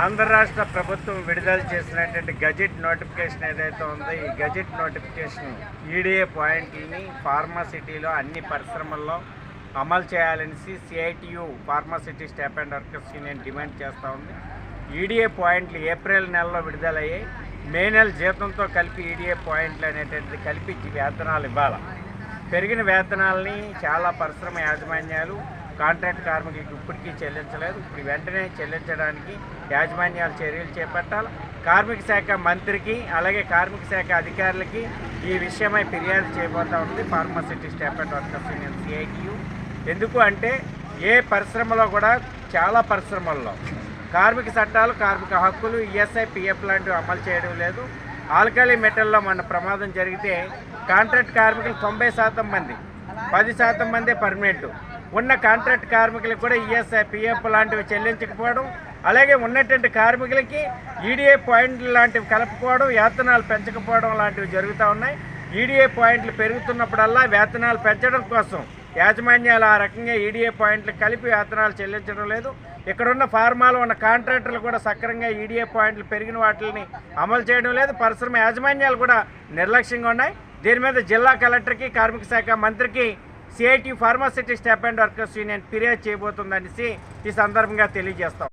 ఆంధ్ర రాష్ట్ర ప్రభుత్వం విడుదల చేసినటువంటి గజెట్ నోటిఫికేషన్ ఏదైతే ఉందో ఈ గజెట్ నోటిఫికేషన్ ఈడీఏ పాయింట్లని ఫార్మాసిటీలో అన్ని పరిశ్రమల్లో అమలు చేయాలనేసి CITU pharma city staff and workers union demand చేస్తూ ఉంది. ఈడీఏ పాయింట్లు ఏప్రిల్ నెలలో విడుదలయ్యాయి. మే నెల జీతంతో కలిపి ఈడీఏ పాయింట్లు అనేటువంటిది కలిపి వేతనాలు ఇవ్వాలి. పెరిగిన వేతనాలని చాలా పరిశ్రమ యాజమాన్యాలు కాంట్రాక్ట్ కార్మికులకు ఇప్పటికీ చెల్లించలేదు. ఇప్పుడు వెంటనే చెల్లించడానికి యాజమాన్యాలు చర్యలు చేపట్టాలి. కార్మిక శాఖ మంత్రికి అలాగే కార్మిక శాఖ అధికారులకి ఈ విషయమై ఫిర్యాదు చేయబోతా ఉంది. Pharma city staff and workers union CITU ఎందుకు అంటే ఏ పరిశ్రమలో కూడా చాలా పరిశ్రమల్లో కార్మిక చట్టాలు కార్మిక హక్కులు ఈఎస్ఐ పిఎఫ్ లాంటివి అమలు చేయడం లేదు. ఆల్కలీ మెటల్లో మన ప్రమాదం జరిగితే కాంట్రాక్ట్ కార్మికులు తొంభై శాతం మంది పది శాతం మందే పర్మనెంట్. ఉన్న కాంట్రాక్ట్ కార్మికులకు కూడా ఈఎస్ఐ పిఎఫ్ లాంటివి చెల్లించకపోవడం అలాగే ఉన్నటువంటి కార్మికులకి ఈడీఏ పాయింట్లు లాంటివి కలపకపోవడం వేతనాలు పెంచకపోవడం లాంటివి జరుగుతూ ఉన్నాయి. ఈడీఏ పాయింట్లు పెరుగుతున్నప్పుడల్లా వేతనాలు పెంచడం కోసం యాజమాన్యాలు ఆ రకంగా ఈడీఏ పాయింట్లు కలిపి వేతనాలు చెల్లించడం లేదు. ఇక్కడున్న ఫార్మాలు ఉన్న కాంట్రాక్టర్లు కూడా సక్రంగా ఈడీఏ పాయింట్లు పెరిగిన వాటిని అమలు చేయడం లేదు. పరిశ్రమ యాజమాన్యాలు కూడా నిర్లక్ష్యంగా ఉన్నాయి. దీని మీద జిల్లా కలెక్టర్కి కార్మిక శాఖ మంత్రికి CIT pharma city staff and workers union ఫిర్యాదు చేయబోతుందనేసి ఈ సందర్భంగా తెలియజేస్తాం.